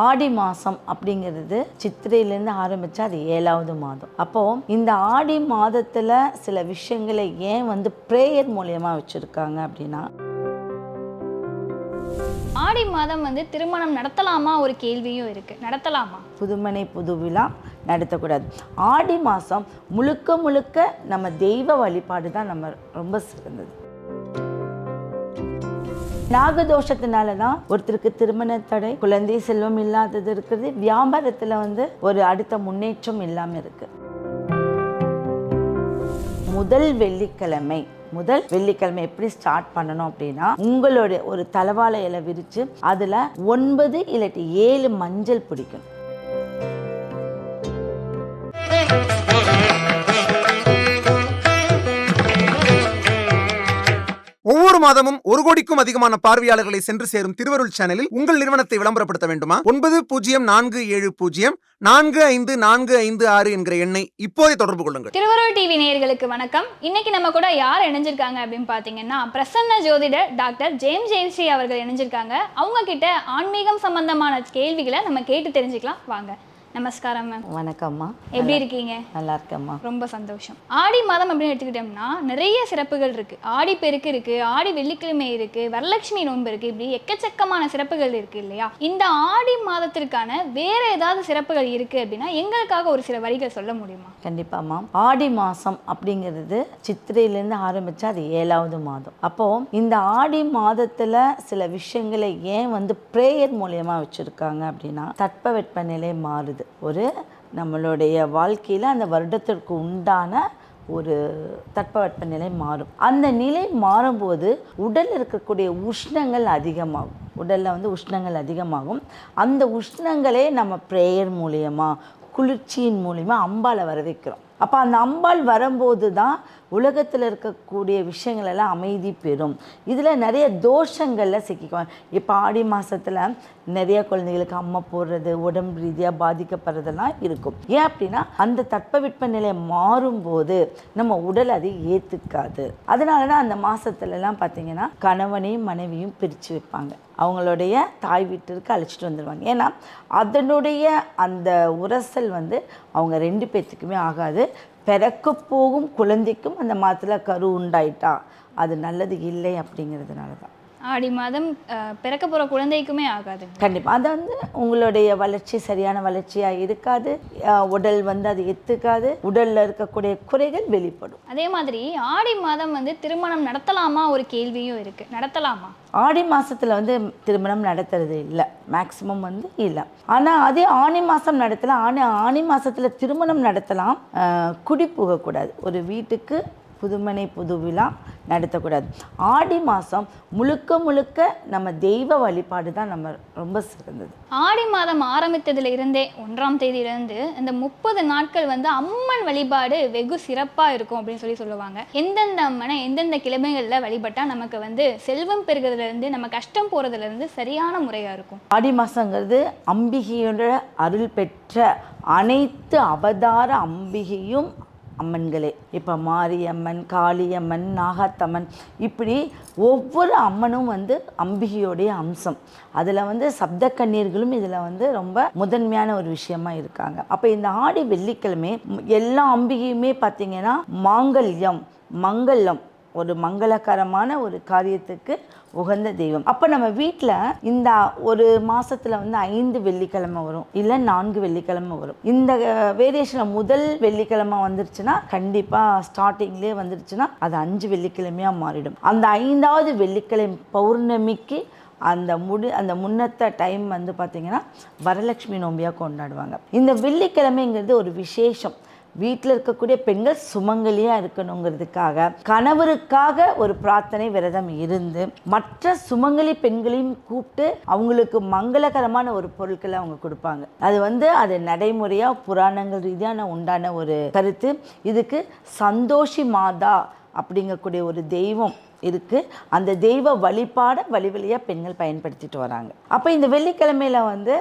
ஆடி மாதம் அப்படிங்கிறது சித்திரையிலேருந்து ஆரம்பித்தா அது ஏழாவது மாதம். அப்போது இந்த ஆடி மாதத்தில் சில விஷயங்களை ஏன் வந்து ப்ரேயர் மூலியமாக வச்சுருக்காங்க அப்படின்னா ஆடி மாதம் வந்து திருமணம் நடத்தலாமா ஒரு கேள்வியும் இருக்கு. நடத்தலாமா? புதுமனை புது விழா நடத்தக்கூடாது. ஆடி மாதம் முழுக்க முழுக்க நம்ம தெய்வ வழிபாடு தான் நம்ம ரொம்ப சிறந்தது. நாகதோஷத்தினால தான் ஒருத்தருக்கு திருமண தடை குழந்தை செல்வம் இல்லாதது இருக்குது. வியாபாரத்தில் வந்து ஒரு அடுத்த முன்னேற்றம் இல்லாமல் இருக்கு. முதல் வெள்ளிக்கிழமை முதல் வெள்ளிக்கிழமை எப்படி ஸ்டார்ட் பண்ணணும் அப்படின்னா உங்களுடைய ஒரு தலவாழை இலை விரித்து அதில் ஒன்பது இல்லாட்டி ஏழு மஞ்சள் பிடிக்கும். மாதமும் ஒரு கோடிக்கும் அதிகமான பார்வையாளர்களை சென்று சேரும் திருவருள் சேனலில் உங்கள் நிறுவனத்தை விளம்பரப்படுத்த வேண்டுமா? ஒன்பது பூஜ்ஜியம் நான்கு ஏழு பூஜ்ஜியம் நான்கு ஐந்து நான்கு ஐந்து ஆறு என்கிற எண்ணை இப்போதே தொடர்பு கொள்ளுங்கள். திருவருள் டிவி நேயர்களுக்கு வணக்கம். இன்னைக்கு நம்ம கூட யார் இணைஞ்சிருக்காங்க அப்படின்னு பார்த்தீங்கன்னா பிரசன்ன ஜோதிடர் டாக்டர் ஜேம் ஜெயஸ்ரீ அவர்கள் இணைஞ்சிருக்காங்க. அவங்க கிட்ட ஆன்மீகம் சம்பந்தமான கேள்விகளை நம்ம கேட்டு தெரிஞ்சுக்கலாம். வாங்க. நமஸ்காரம் மேம் வணக்கம்மா. எப்படி இருக்கீங்க? நல்லா இருக்கம்மா. ரொம்ப சந்தோஷம். ஆடி மாதம் அப்படின்னு எடுத்துக்கிட்டோம்னா நிறைய சிறப்புகள் இருக்கு. ஆடி பெருக்கு இருக்கு ஆடி வெள்ளிக்கிழமை இருக்கு வரலட்சுமி நோன்பு இருக்கு இப்படி எக்கச்சக்கமான சிறப்புகள் இருக்கு இல்லையா? இந்த ஆடி மாதத்திற்கான வேற ஏதாவது சிறப்புகள் இருக்கு அப்படின்னா எங்களுக்காக ஒரு சில வரிகள் சொல்ல முடியுமா? கண்டிப்பாம்மா. ஆடி மாதம் அப்படிங்கிறது சித்திரையிலேருந்து ஆரம்பித்தா அது ஏழாவது மாதம். அப்போது இந்த ஆடி மாதத்தில் சில விஷயங்களை ஏன் வந்து ப்ரேயர் மூலியமாக வச்சுருக்காங்க அப்படின்னா தட்பவெப்பநிலை மாறுது. ஒரு நம்மளுடைய வாழ்க்கையில் அந்த வருடத்திற்கு உண்டான ஒரு தட்பவெப்பநிலை மாறும். அந்த நிலை மாறும்போது உடல் இருக்கக்கூடிய உஷ்ணங்கள் அதிகமாகும். உடலில் வந்து உஷ்ணங்கள் அதிகமாகும். அந்த உஷ்ணங்களே நம்ம ப்ரேயர் மூலியமாக குளிர்ச்சியின் மூலிமா அம்பாளை வர வைக்கிறோம். அப்போ அந்த அம்பாள் வரும்போது தான் உலகத்தில் இருக்கக்கூடிய விஷயங்கள் எல்லாம் அமைதி பெறும். இதில் நிறைய தோஷங்களில் சிக்கிக்குவாங்க. இப்போ ஆடி மாதத்தில் நிறைய குழந்தைகளுக்கு அம்மை போடுறது உடம்பு ரீதியாக பாதிக்கப்படுறதெல்லாம் இருக்கும். ஏன் அப்படின்னா அந்த தட்பவெட்ப நிலை மாறும்போது நம்ம உடல் அதை ஏற்றுக்காது அதனால தான் அந்த மாதத்துலலாம் பார்த்திங்கன்னா கணவனையும் மனைவியும் பிரித்து வைப்பாங்க. அவங்களுடைய தாய் வீட்டிற்கு அழைச்சிட்டு வந்துடுவாங்க ஏன்னா அதனுடைய அந்த உரசல் வந்து அவங்க ரெண்டு பேர்த்துக்குமே ஆகாது. பிறக்க போகும் குழந்தைக்கும் அந்த மாதத்தில் கரு உண்டாயிட்டா. அது நல்லது இல்லை அப்படிங்கிறதுனால தான் ஆடி மாதம் பிறக்க போற குழந்தைக்குமே ஆகாது. கண்டிப்பாக அது வந்து உங்களுடைய வளர்ச்சி சரியான வளர்ச்சியாக இருக்காது. உடல் வந்து அது எத்துக்காது. உடலில் இருக்கக்கூடிய குறைகள் வெளிப்படும். அதே மாதிரி ஆடி மாதம் வந்து திருமணம் நடத்தலாமா ஒரு கேள்வியும் இருக்கு. நடத்தலாமா? ஆடி மாதத்தில் வந்து திருமணம் நடத்துறது இல்லை. மேக்ஸிமம் வந்து இல்லை. ஆனால் அதே ஆனி மாதம் நடத்தலாம். ஆனி ஆனி மாதத்தில் திருமணம் நடத்தலாம். குடி போகக்கூடாது. ஒரு வீட்டுக்கு புதுமனை புது விழா நடத்தக்கூடாது. ஆடி மாதம் முழுக்க முழுக்க நம்ம தெய்வ வழிபாடு தான் நம்ம ரொம்ப சிறந்தது. ஆடி மாதம் ஆரம்பித்ததுல இருந்தே ஒன்றாம் தேதியிலிருந்து இந்த முப்பது நாட்கள் வந்து அம்மன் வழிபாடு வெகு சிறப்பா இருக்கும் அப்படின்னு சொல்லி சொல்லுவாங்க. எந்தெந்த அம்மனை எந்தெந்த கிழமைகள்ல வழிபட்டா நமக்கு வந்து செல்வம் பெறுகிறதுல இருந்து நம்ம கஷ்டம் போறதுல இருந்து சரியான முறையா இருக்கும். ஆடி மாதங்கிறது அம்பிகையோட அருள் பெற்ற அனைத்து அவதார அம்பிகையும் அம்மன்களே. இப்போ மாரியம்மன் காளியம்மன் நாகாத்தம்மன் இப்படி ஒவ்வொரு அம்மனும் வந்து அம்பிகையோடைய அம்சம். அதில் வந்து சப்த கண்ணீர்களும் இதில் வந்து ரொம்ப முதன்மையான ஒரு விஷயமா இருக்காங்க. அப்போ இந்த ஆடி வெள்ளிக்கிழமை எல்லா அம்பிகையுமே பார்த்தீங்கன்னா மாங்கல்யம் மங்களம் ஒரு மங்களகரமான ஒரு காரியத்துக்கு உகந்த தெய்வம். அப்போ நம்ம வீட்டில் இந்த ஒரு மாசத்துல வந்து ஐந்து வெள்ளிக்கிழமை வரும். இல்லை நான்கு வெள்ளிக்கிழமை வரும். இந்த வேரியேஷனில் முதல் வெள்ளிக்கிழமை வந்துருச்சுன்னா கண்டிப்பாக ஸ்டார்டிங்லேயே வந்துருச்சுன்னா அது அஞ்சு வெள்ளிக்கிழமையாக மாறிடும். அந்த ஐந்தாவது வெள்ளிக்கிழமை பௌர்ணமிக்கு அந்த முடி அந்த முன்னத்த டைம் வந்து பார்த்திங்கன்னா வரலட்சுமி நோம்பியாக கொண்டாடுவாங்க. இந்த வெள்ளிக்கிழமைங்கிறது ஒரு விசேஷம். வீட்டில் இருக்கக்கூடிய பெண்கள் சுமங்கலியாக இருக்கணுங்கிறதுக்காக கணவருக்காக ஒரு பிரார்த்தனை விரதம் இருந்து மற்ற சுமங்கலி பெண்களையும் கூப்பிட்டு அவங்களுக்கு மங்களகரமான ஒரு பொருட்களை அவங்க கொடுப்பாங்க. அது வந்து அது நடைமுறையாக புராணங்கள் ரீதியான உண்டான ஒரு கருத்து. இதுக்கு சந்தோஷி மாதா அப்படிங்கக்கூடிய ஒரு தெய்வம் இருக்குது அந்த தெய்வ வழிபாடை வழி வழியாக பெண்கள் பயன்படுத்திட்டு வராங்க. அப்போ இந்த வெள்ளிக்கிழமையில வந்து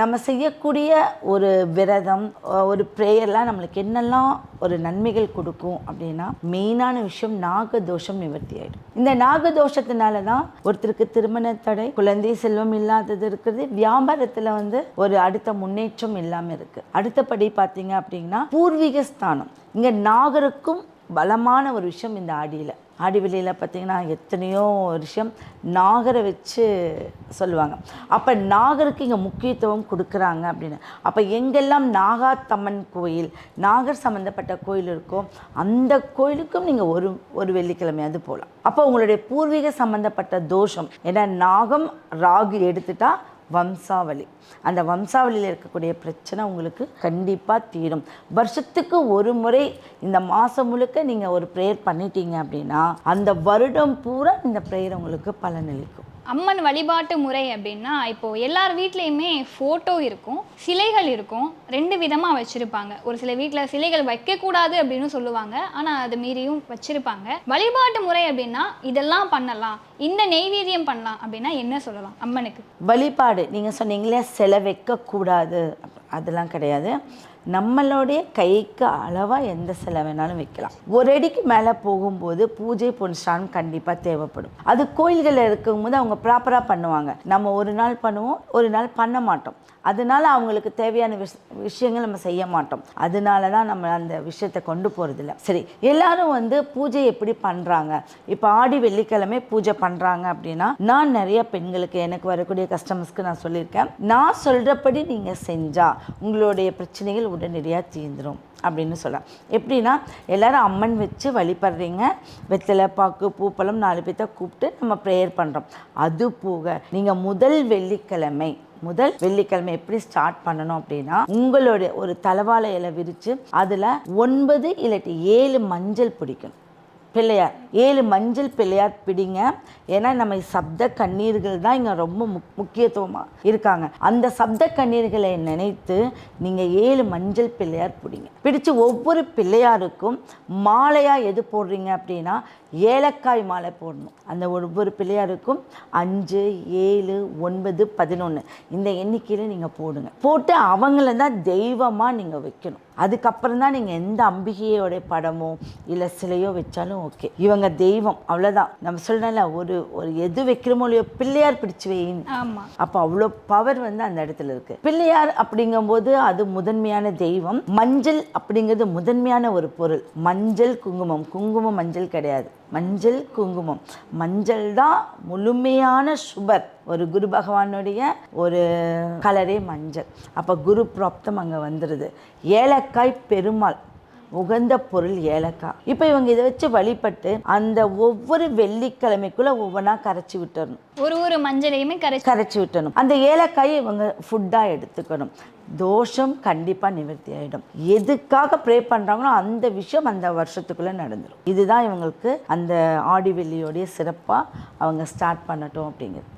நம்ம செய்யக்கூடிய ஒரு விரதம் ஒரு ப்ரேயர்லாம் நம்மளுக்கு என்னெல்லாம் ஒரு நன்மைகள் கொடுக்கும் அப்படின்னா மெயினான விஷயம் நாகதோஷம் நிவர்த்தி ஆகிடும் இந்த நாகதோஷத்தினால தான் ஒருத்தருக்கு திருமண தடை குழந்தை செல்வம் இல்லாதது இருக்குது வியாபாரத்தில் வந்து ஒரு அடுத்த முன்னேற்றம் இல்லாமல் இருக்குது அடுத்தபடி பார்த்தீங்க அப்படின்னா பூர்வீக ஸ்தானம். இங்கே நாகருக்கும் பலமான ஒரு விஷயம் இந்த ஆடியில். ஆடிவெளியில் பார்த்திங்கன்னா எத்தனையோ விஷயம் நாகரை வச்சு சொல்லுவாங்க. அப்போ நாகருக்கு இங்கே முக்கியத்துவம் கொடுக்குறாங்க அப்படின்னு. அப்போ எங்கெல்லாம் நாகாத்தம்மன் கோயில் நாகர் சம்மந்தப்பட்ட கோயில் இருக்கோ அந்த கோயிலுக்கும் நீங்கள் ஒரு ஒரு வெள்ளிக்கிழமையாவது போகலாம் அப்போ உங்களுடைய பூர்வீக சம்மந்தப்பட்ட தோஷம் ஏன்னா நாகம் ராகு எடுத்துட்டால் வம்சாவளி. அந்த வம்சாவளியில் இருக்கக்கூடிய பிரச்சனை உங்களுக்கு கண்டிப்பாக தீரும். வருஷத்துக்கு ஒரு முறை இந்த மாதம் முழுக்க நீங்கள் ஒரு ப்ரேயர் பண்ணிட்டீங்க அப்படின்னா அந்த வருடம் பூரா இந்த ப்ரேயர் உங்களுக்கு பலனளிக்கும். அம்மன் வழிபாட்டு முறை அப்படின்னா இப்போ எல்லார் வீட்லேயுமே ஃபோட்டோ இருக்கும் சிலைகள் இருக்கும் ரெண்டு விதமாக வச்சுருப்பாங்க. ஒரு சில வீட்டில் சிலைகள் வைக்கக்கூடாது அப்படின்னு சொல்லுவாங்க ஆனால் அது மீறியும் வச்சுருப்பாங்க. வழிபாட்டு முறை அப்படின்னா இதெல்லாம் பண்ணலாம் இந்த நெய்வேதியம் பண்ணலாம் அப்படின்னா என்ன சொல்லலாம் அம்மனுக்கு? வழிபாடு நீங்கள் சொன்னீங்களே சிலை வைக்கக்கூடாது அதெல்லாம் கிடையாது. நம்மளுடைய கைக்கு அளவாக எந்த சிலை வேணாலும் வைக்கலாம். ஒரு அடிக்கு மேலே போகும்போது பூஜை புனஸ்தானம் கண்டிப்பாக தேவைப்படும். அது கோயில்களில் இருக்கும்போது அவங்க ப்ராப்பராக பண்ணுவாங்க. நம்ம ஒரு நாள் பண்ணுவோம் ஒரு நாள் பண்ண மாட்டோம். அதனால அவங்களுக்கு தேவையான விஷ விஷயங்கள் நம்ம செய்ய மாட்டோம். அதனால தான் நம்ம அந்த விஷயத்தை கொண்டு போகிறதில்ல சரி எல்லாரும் வந்து பூஜை எப்படி பண்ணுறாங்க இப்போ ஆடி வெள்ளிக்கிழமை பூஜை பண்ணுறாங்க அப்படின்னா நான் நிறைய பெண்களுக்கு எனக்கு வரக்கூடிய கஸ்டமர்ஸ்க்கு நான் சொல்லியிருக்கேன். நான் சொல்கிறபடி நீங்கள் செஞ்சால் உங்களுடைய பிரச்சனைகள் உடனடியாக தீர்ந்துரும் அப்படின்னு சொல்லலாம். எப்படின்னா எல்லாரும் அம்மன் வச்சு வழிபடுறீங்க. வெத்தலை பாக்கு பூப்பழம் நாலு பேர்த்த கூப்பிட்டு நம்ம ப்ரேயர் பண்ணுறோம் அது போக நீங்கள் முதல் வெள்ளிக்கிழமை முதல் வெள்ளிக்கிழமை எப்படி ஸ்டார்ட் பண்ணணும் அப்படின்னா உங்களுடைய ஒரு தலவாழை இலை விரித்து அதில் ஒன்பது இல்லாட்டி ஏழு மஞ்சள் பிடிக்கணும். பிள்ளையார் ஏழு மஞ்சள் பிள்ளையார் பிடிங்க. ஏன்னா நம்ம சப்த கண்ணீர்கள் தான் இங்கே ரொம்ப முக் முக்கியத்துவமாக இருக்காங்க. அந்த சப்த கண்ணீர்களை நினைத்து நீங்கள் ஏழு மஞ்சள் பிள்ளையார் பிடிங்க. பிடிச்சு ஒவ்வொரு பிள்ளையாருக்கும் மாலையாக எது போடுறீங்க அப்படின்னா ஏலக்காய் மாலை போடணும். அந்த ஒவ்வொரு பிள்ளையாருக்கும் அஞ்சு ஏழு ஒன்பது பதினொன்று இந்த எண்ணிக்கையில் நீங்கள் போடுங்க. போட்டு அவங்கள தான் தெய்வமாக நீங்கள் வைக்கணும். அதுக்கப்புறம் தான் நீங்கள் எந்த அம்பிகையோடைய படமோ இல்லை சிலையோ வச்சாலும் ஓகே. இவங்க தெய்வம் அவ்வளோதான் நம்ம சொல்லல ஒரு ஒரு எது வைக்கிறோமோ இல்லையோ பிள்ளையார் பிடிச்சு ஆமாம் அப்போ அவ்வளோ பவர் வந்து அந்த இடத்துல இருக்கு. பிள்ளையார் அப்படிங்கும்போது அது முதன்மையான தெய்வம். மஞ்சள் அப்படிங்கிறது முதன்மையான ஒரு பொருள். மஞ்சள் குங்குமம். குங்குமம் மஞ்சள் கிடையாது. மஞ்சள் குங்குமம். மஞ்சள் தான் முழுமையான சுபர். ஒரு குரு பகவானுடைய ஒரு கலரே மஞ்சள். அப்போ குரு பிராப்தம் அங்கே வந்துடுது ஏலக்காய் பெருமாள். உகந்த பொருள் ஏலக்காய். இப்போ இவங்க இதை வச்சு வழிபட்டு அந்த ஒவ்வொரு வெள்ளிக்கிழமைக்குள்ள ஒவ்வொன்றா கரைச்சி விட்டுறணும். ஒரு ஒரு மஞ்சளையுமே கரைச்சி கரைச்சி விட்டணும். அந்த ஏலக்காயை இவங்க ஃபுட்டாக எடுத்துக்கணும். தோஷம் கண்டிப்பாக நிவர்த்தி ஆகிடும் எதுக்காக ப்ரே பண்ணுறாங்களோ அந்த விஷயம் அந்த வருஷத்துக்குள்ளே நடந்துடும் இதுதான் இவங்களுக்கு அந்த ஆடி வெள்ளியோடைய சிறப்பாக அவங்க ஸ்டார்ட் பண்ணட்டும் அப்படிங்கிறது.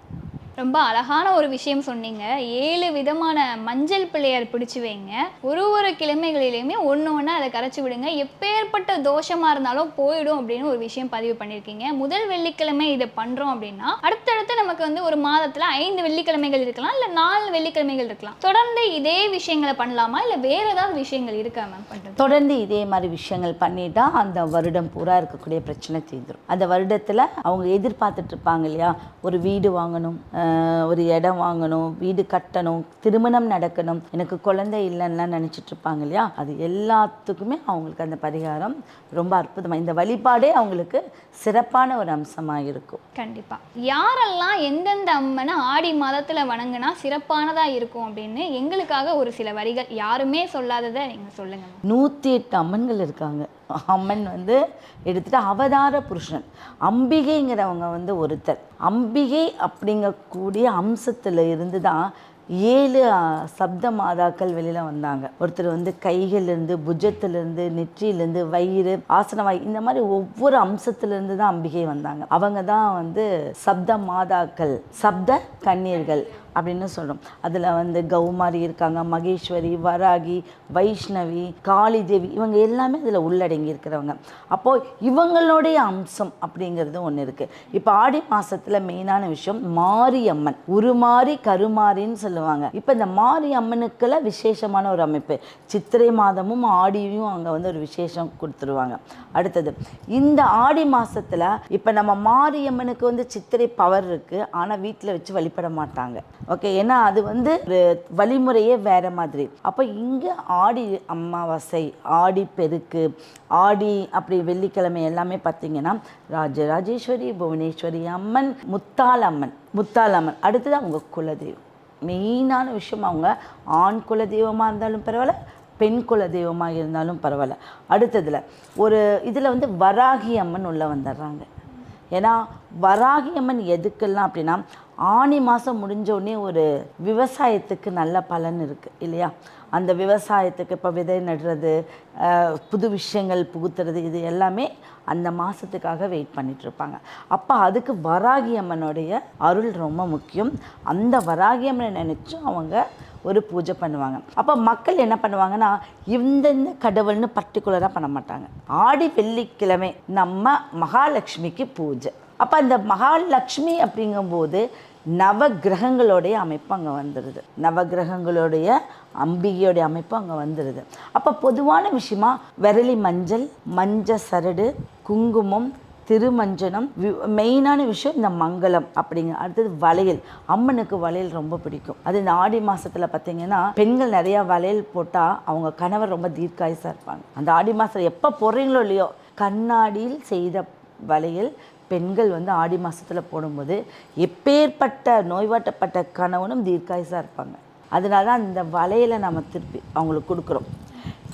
ரொம்ப அழகான ஒரு விஷயம் சொன்னீங்க. ஏழு விதமான மஞ்சள் பிள்ளையார் பிடிச்சி வைங்க. ஒரு ஒரு கிழமைகளிலையுமே ஒன்று ஒன்றா அதை கரைச்சி விடுங்க. எப்பேற்பட்ட தோஷமாக இருந்தாலும் போயிடும் அப்படின்னு ஒரு விஷயம் பதிவு பண்ணியிருக்கீங்க. முதல் வெள்ளிக்கிழமை இதை பண்ணுறோம் அப்படின்னா அடுத்தடுத்து நமக்கு வந்து ஒரு மாதத்தில் ஐந்து வெள்ளிக்கிழமைகள் இருக்கலாம் இல்லை நாலு வெள்ளிக்கிழமைகள் இருக்கலாம். தொடர்ந்து இதே விஷயங்களை பண்ணலாமா? இல்லை வேறு ஏதாவது விஷயங்கள் இருக்கா மேம் பண்ணுறது தொடர்ந்து இதே மாதிரி விஷயங்கள் பண்ணிட்டா அந்த வருடம் பூரா இருக்கக்கூடிய பிரச்சனை தீர்ந்துடும் அந்த வருடத்தில் அவங்க எதிர்பார்த்துட்டு இருப்பாங்க இல்லையா? ஒரு வீடு வாங்கணும் ஒரு இடம் வாங்கணும் வீடு கட்டணும் திருமணம் நடக்கணும். எனக்கு குழந்தை இல்லைன்னுலாம் நினச்சிட்டு இருப்பாங்க இல்லையா? அது எல்லாத்துக்குமே அவங்களுக்கு அந்த பரிகாரம் ரொம்ப அற்புதமாக இந்த வழிபாடே அவங்களுக்கு சிறப்பான ஒரு அம்சமாக இருக்கும். கண்டிப்பா. யாரெல்லாம் எந்தெந்த அம்மனை ஆடி மாதத்துல வணங்குனா சிறப்பானதா இருக்கும் அப்படின்னு எங்களுக்காக ஒரு சில வரிகள் யாருமே சொல்லாததை நீங்க சொல்லுங்க. ma'am. நூற்றி எட்டு அம்மன்கள் இருக்காங்க. அம்மன் வந்து எடுத்துகிட்டு அவதார புருஷன். அம்பிகைங்கிறவங்க வந்து ஒருத்தர். அம்பிகை அப்படிங்கக்கூடிய அம்சத்தில் இருந்து தான் ஏழு சப்த மாதாக்கள் வெளியில் வந்தாங்க. ஒருத்தர் வந்து கைகள்லேருந்து புஜத்திலிருந்து நெற்றியிலேருந்து வயிறு ஆசனவாய் இந்த மாதிரி ஒவ்வொரு அம்சத்துலேருந்து தான் அம்பிகை வந்தாங்க. அவங்க தான் வந்து சப்த மாதாக்கள் சப்த கண்ணீர்கள் அப்படின்னு சொல்கிறோம் அதில் வந்து கௌமாரி இருக்காங்க மகேஸ்வரி வராகி வைஷ்ணவி காளி தேவி இவங்க எல்லாமே அதில் உள்ளடங்கி இருக்கிறவங்க. அப்போது இவங்களுடைய அம்சம் அப்படிங்கிறது ஒன்று இருக்குது இப்போ ஆடி மாதத்தில் மெயினான விஷயம் மாரியம்மன். உருமாறி கருமாரின்னு சொல்லுவாங்க. இப்போ இந்த மாரியம்மனுக்கெல்லாம் விசேஷமான ஒரு அமைப்பு. சித்திரை மாதமும் ஆடியும் அங்கே வந்து ஒரு விசேஷம் கொடுத்துருவாங்க. அடுத்தது இந்த ஆடி மாதத்தில் இப்போ நம்ம மாரியம்மனுக்கு வந்து சித்திரை பவர் இருக்குது ஆனால் வீட்டில் வச்சு வழிபட மாட்டாங்க. ஓகே ஏன்னா அது வந்து வழிமுறையே வேற மாதிரி. அப்போ இங்கே ஆடி அமாவாசை ஆடி பெருக்கு ஆடி அப்படி வெள்ளிக்கிழமை எல்லாமே பார்த்தீங்கன்னா ராஜராஜேஸ்வரி புவனேஸ்வரி அம்மன் முத்தாள் அம்மன் அம்மன் அடுத்தது அவங்க குலதெய்வம். மெயினான விஷயம் அவங்க ஆண் குலதெய்வமாக இருந்தாலும் பரவாயில்ல பெண் குல தெய்வமாக இருந்தாலும் பரவாயில்ல. அடுத்ததில் ஒரு இதில் வந்து வராகி அம்மன் உள்ளே வந்துடுறாங்க. ஏன்னா வராகி அம்மன் எதுக்கெல்லாம் அப்படின்னா ஆனி மாதம் முடிஞ்சோடனே ஒரு விவசாயத்துக்கு நல்ல பலன் இருக்குது இல்லையா? அந்த விவசாயத்துக்கு இப்போ விதை நடுறது புது விஷயங்கள் புகுத்துறது இது எல்லாமே அந்த மாதத்துக்காக வெயிட் பண்ணிகிட்ருப்பாங்க இருப்பாங்க. அப்போ அதுக்கு வராகி அம்மனுடைய அருள் ரொம்ப முக்கியம். அந்த வராகி அம்மனை நினச்சும் அவங்க ஒரு பூஜை பண்ணுவாங்க. அப்போ மக்கள் என்ன பண்ணுவாங்கன்னா இந்தந்த கடவுள்னு பர்டிகுலராக பண்ண மாட்டாங்க. ஆடி வெள்ளிக்கிழமை நம்ம மகாலட்சுமிக்கு பூஜை. அப்போ அந்த மகாலட்சுமி அப்படிங்கும்போது நவ கிரகங்களுடைய அமைப்பு அங்கே வந்துடுது நவ கிரகங்களுடைய அம்பிகையோடைய அமைப்பு அங்கே வந்துடுது அப்போ பொதுவான விஷயமா விரலி மஞ்சள் மஞ்ச சரடு குங்குமம் திருமஞ்சனம் மெயினான விஷயம் இந்த மங்களம் அப்படிங்க. அடுத்தது வளையல். அம்மனுக்கு வளையல் ரொம்ப பிடிக்கும். அது இந்த ஆடி மாசத்துல பார்த்தீங்கன்னா பெண்கள் நிறைய வளையல் போட்டால் அவங்க கணவர் ரொம்ப தீர்க்காயுசா இருப்பாங்க. அந்த ஆடி மாதம் எப்போ போடுறீங்களோ இல்லையோ கண்ணாடியில் செய்த வளையல் பெண்கள் வந்து ஆடி மாசத்துல போடும்போது எப்பேற்பட்ட நோய்வாட்டப்பட்ட கணவனும் தீர்க்காயுசா இருப்பாங்க. அதனால தான் அந்த வளையலை நம்ம திருப்பி அவங்களுக்கு கொடுக்குறோம்.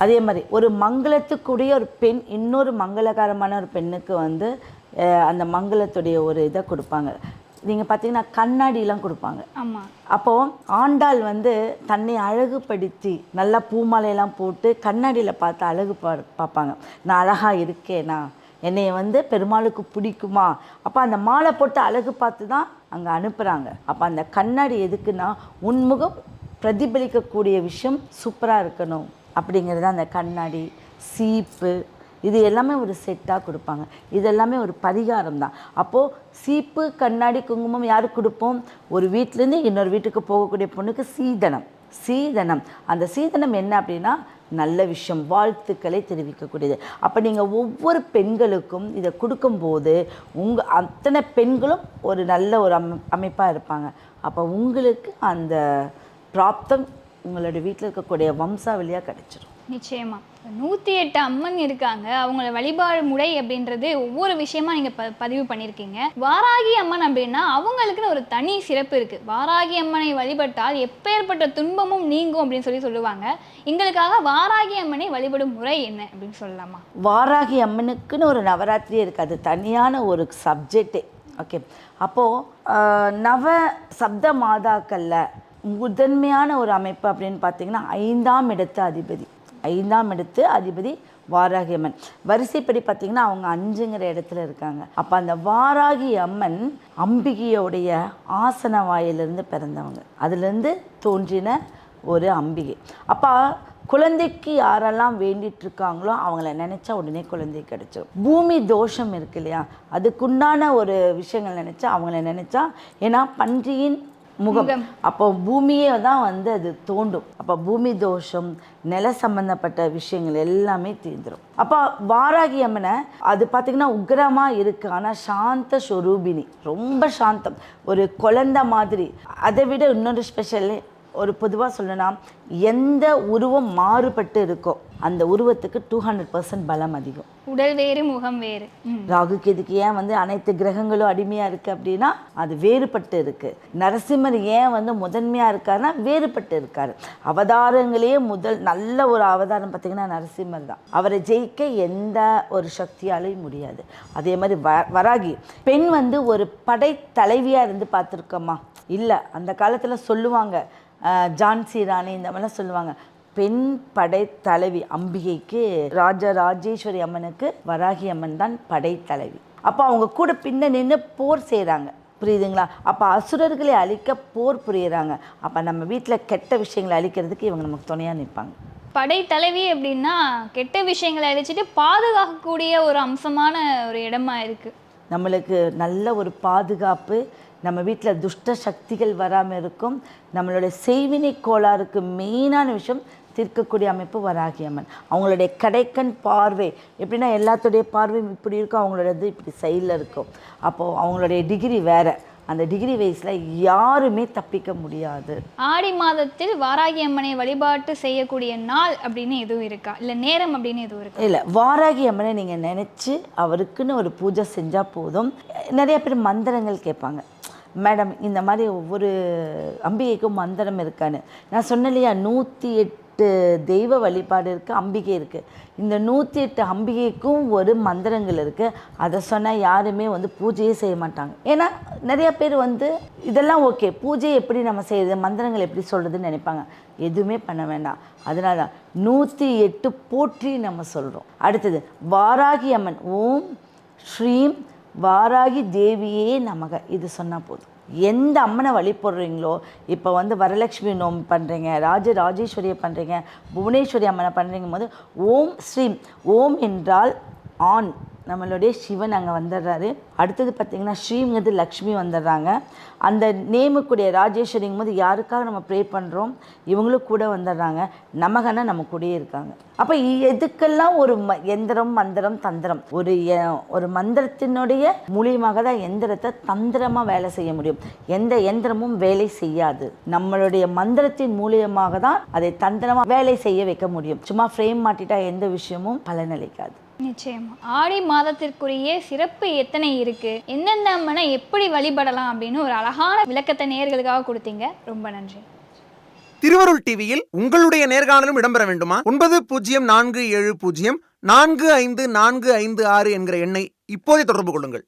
அதே மாதிரி ஒரு மங்களத்துக்குரிய ஒரு பெண் இன்னொரு மங்களகரமான ஒரு பெண்ணுக்கு வந்து அந்த மங்களத்துடைய ஒரு இதை கொடுப்பாங்க. நீங்கள் பார்த்தீங்கன்னா கண்ணாடிலாம் கொடுப்பாங்க. ஆமாம் அப்போது ஆண்டாள் வந்து தன்னை அழகுபடுத்தி நல்லா பூமாலையெல்லாம் போட்டு கண்ணாடியில் பார்த்து அழகு பா பார்ப்பாங்க. நான் அழகாக இருக்கேனா? என்னைய வந்து பெருமாளுக்கு பிடிக்குமா? அப்போ அந்த மாலை போட்டு அழகு பார்த்து தான் அங்கே அனுப்புகிறாங்க அப்போ அந்த கண்ணாடி எதுக்குன்னா உன்முகம் பிரதிபலிக்கக்கூடிய விஷயம் சூப்பராக இருக்கணும். அப்படிங்கிறது அந்த கண்ணாடி சீப்பு இது எல்லாமே ஒரு செட்டாக கொடுப்பாங்க. இது எல்லாமே ஒரு பரிகாரம் தான் அப்போது சீப்பு கண்ணாடி குங்குமம் யாருக்கு கொடுப்போம்? ஒரு வீட்டிலேருந்து இன்னொரு வீட்டுக்கு போகக்கூடிய பொண்ணுக்கு சீதனம். சீதனம். அந்த சீதனம் என்ன அப்படின்னா நல்ல விஷயம் வாழ்த்துக்களை தெரிவிக்கக்கூடியது. அப்போ நீங்கள் ஒவ்வொரு பெண்களுக்கும் இதை கொடுக்கும்போது உங்கள் அத்தனை பெண்களும் ஒரு நல்ல ஒரு அமை அமைப்பாக இருப்பாங்க. அப்போ உங்களுக்கு அந்த பிராப்தம் உங்களோட வீட்டில் இருக்கக்கூடிய வம்சாவளியாக கிடச்சிரும். நிச்சயமா. நூற்றி எட்டு அம்மன் இருக்காங்க. அவங்கள வழிபாடு முறை அப்படின்றது ஒவ்வொரு விஷயமா நீங்கள் ப பதிவு பண்ணியிருக்கீங்க வாராகி அம்மன் அப்படின்னா அவங்களுக்குன்னு ஒரு தனி சிறப்பு இருக்குது வாராகி அம்மனை வழிபட்டால் எப்பேற்பட்ட துன்பமும் நீங்கும் அப்படின்னு சொல்லி சொல்லுவாங்க. எங்களுக்காக வாராகி அம்மனை வழிபடும் முறை என்ன அப்படின்னு சொல்லலாமா? வாராகி அம்மனுக்குன்னு ஒரு நவராத்திரி இருக்குது அது தனியான ஒரு சப்ஜெக்டே. ஓகே. அப்போது நவ சப்த மாதாக்களில் முதன்மையான ஒரு அமைப்பு அப்படின்னு பார்த்தீங்கன்னா ஐந்தாம் இடத்து அதிபதி. ஐந்தாம் இடத்து அதிபதி வாராகி அம்மன். வரிசைப்படி பார்த்தீங்கன்னா அவங்க அஞ்சுங்கிற இடத்துல இருக்காங்க. அப்போ அந்த வாராகி அம்மன் அம்பிகையோடைய ஆசன வாயிலிருந்து பிறந்தவங்க. அதுலேருந்து தோன்றின ஒரு அம்பிகை. அப்போ குழந்தைக்கு யாரெல்லாம் வேண்டிட்டு இருக்காங்களோ அவங்கள நினச்சா உடனே குழந்தை கிடச்சிடும் பூமி தோஷம் இருக்கு இல்லையா? அதுக்குண்டான ஒரு விஷயங்கள் நினச்சா அவங்கள நினச்சா ஏன்னா பன்றியின் முகம். அப்போ பூமியே தான் வந்து அது தோண்டும். அப்போ பூமி தோஷம் நில சம்பந்தப்பட்ட விஷயங்கள் எல்லாமே தீர்ந்துடும் அப்போ வாராகி அம்மனை அது பார்த்திங்கன்னா உக்கிரமாக இருக்குது ஆனால் சாந்த ஸ்வரூபிணி ரொம்ப சாந்தம். ஒரு குழந்தை மாதிரி. அதை விட இன்னொரு ஸ்பெஷல் ஒரு பொதுவாக சொல்லணும்னா எந்த உருவம் மாறுபட்டு இருக்கோ அந்த உருவத்துக்கு டூ ஹண்ட்ரட் பர்சன்ட் பலம் அதிகம். உடல் வேறு முகம் வேறு. ராகு கேதுக்கு ஏன் வந்து அனைத்து கிரகங்களும் அடிமையாக இருக்குது அப்படின்னா அது வேறுபட்டு இருக்குது நரசிம்மர் ஏன் வந்து முதன்மையாக இருக்காருன்னா வேறுபட்டு இருக்காரு. அவதாரங்களே முதல் நல்ல ஒரு அவதாரம் பார்த்திங்கன்னா நரசிம்மர் தான். அவரை ஜெயிக்க எந்த ஒரு சக்தியாலையும் முடியாது. அதே மாதிரி வ வராகி பெண் வந்து ஒரு படை தலைவியாக இருந்து பார்த்துருக்கோமா இல்லை அந்த காலத்தில் சொல்லுவாங்க ஜான்சி ராணி இந்த மாதிரிலாம் சொல்லுவாங்க. பெண் படை தலைவி அம்பிகைக்கு ராஜராஜேஸ்வரி அம்மனுக்கு வராகி அம்மன் தான் படை தலைவி. அப்போ அவங்க கூட பின்ன நின்று போர் செய்கிறாங்க புரியுதுங்களா? அப்போ அசுரர்களை அழிக்க போர் புரியுறாங்க. அப்போ நம்ம வீட்டில் கெட்ட விஷயங்களை அழிக்கிறதுக்கு இவங்க நமக்கு துணையாக நிற்பாங்க படை தலைவி அப்படின்னா கெட்ட விஷயங்களை அழிச்சிட்டு பாதுகாக்கக்கூடிய ஒரு அம்சமான ஒரு இடமா இருக்கு. நம்மளுக்கு நல்ல ஒரு பாதுகாப்பு நம்ம வீட்டில் துஷ்ட சக்திகள் வராமல் இருக்கும் நம்மளுடைய செய்வினை கோளாறுக்கு மெயினான விஷயம் தீர்க்கக்கூடிய அமைப்பு வராகி அம்மன். அவங்களுடைய கடைக்கண் பார்வை எப்படின்னா எல்லாத்துடைய பார்வையும் இப்படி இருக்கும் அவங்களோடது இப்படி சைடில் இருக்கும். அப்போது அவங்களுடைய டிகிரி வேற. அந்த டிகிரி வைஸில் யாருமே தப்பிக்க முடியாது. ஆடி மாதத்தில் வாராகி அம்மனை வழிபாட்டு செய்யக்கூடிய நாள் அப்படின்னு எதுவும் இருக்கா? இல்ல நேரம் அப்படின்னு எதுவும் இருக்கா? இல்லை வாராகி அம்மனை நீங்கள் நினச்சி அவருக்குன்னு ஒரு பூஜை செஞ்சால் போதும். நிறைய பேர் மந்திரங்கள் கேட்பாங்க. மேடம் இந்த மாதிரி ஒவ்வொரு அம்பிகைக்கும் மந்திரம் இருக்கான்னு. நான் சொன்னேன் இல்லையா நூற்றி எட்டு தெய்வ வழிபாடு இருக்குது அம்பிகை இருக்குது இந்த நூற்றி எட்டு அம்பிகைக்கும் ஒரு மந்திரங்கள் இருக்குது அதை சொன்னால் யாருமே வந்து பூஜையே செய்ய மாட்டாங்க. ஏன்னா நிறையா பேர் வந்து இதெல்லாம் ஓகே பூஜை எப்படி நம்ம செய்யுது மந்திரங்கள் எப்படி சொல்கிறதுன்னு நினைப்பாங்க. எதுவுமே பண்ண வேண்டாம். அதனால தான் நூற்றி எட்டு போற்றி நம்ம சொல்கிறோம் அடுத்தது வாராகி அம்மன் ஓம் ஸ்ரீம் வாராகி தேவியே நமக. இது சொன்னால் போதும். எந்த அம்மனை வழிபடுறீங்களோ இப்போ வந்து வரலட்சுமி நோம் பண்ணுறீங்க ராஜ ராஜேஸ்வரியை பண்ணுறீங்க புவனேஸ்வரி அம்மனை பண்ணுறீங்க போது ஓம் ஸ்ரீம். ஓம் என்றால் ஆண். நம்மளுடைய சிவன் அங்கே வந்துடுறாரு. அடுத்தது பார்த்திங்கன்னா ஸ்ரீங்கிறது லக்ஷ்மி வந்துடுறாங்க. அந்த நேமுக்குடைய ராஜேஸ்வரிங்கும் போது யாருக்காக நம்ம ப்ரே பண்ணுறோம் இவங்களும் கூட வந்துடுறாங்க. நமகனா நம்ம கூடயே இருக்காங்க. அப்போ எதுக்கெல்லாம் ஒரு ம எந்திரம் மந்திரம் தந்திரம். ஒரு ஒரு மந்திரத்தினுடைய மூலியமாக தான் எந்திரத்தை தந்திரமாக வேலை செய்ய முடியும். எந்த எந்திரமும் வேலை செய்யாது. நம்மளுடைய மந்திரத்தின் மூலியமாக தான் அதை தந்திரமாக வேலை செய்ய வைக்க முடியும். சும்மா ஃப்ரேம் மாட்டிட்டா எந்த விஷயமும் பலனளிக்காது. நிச்சயமா. ஆடி மாதத்திற்குரிய சிறப்பு எத்தனை இருக்கு? எந்தெந்த அம்மனை எப்படி வழிபடலாம் அப்படின்னு ஒரு அழகான விளக்கத்தை நேர்களுக்காக கொடுத்தீங்க. ரொம்ப நன்றி. திருவருள் டிவியில் உங்களுடைய நேர்காணலும் இடம்பெற வேண்டுமா? ஒன்பது பூஜ்ஜியம் நான்கு ஏழு பூஜ்ஜியம் நான்கு ஐந்து நான்கு ஐந்து ஆறு என்கிற எண்ணை இப்போதே தொடர்பு கொள்ளுங்கள்.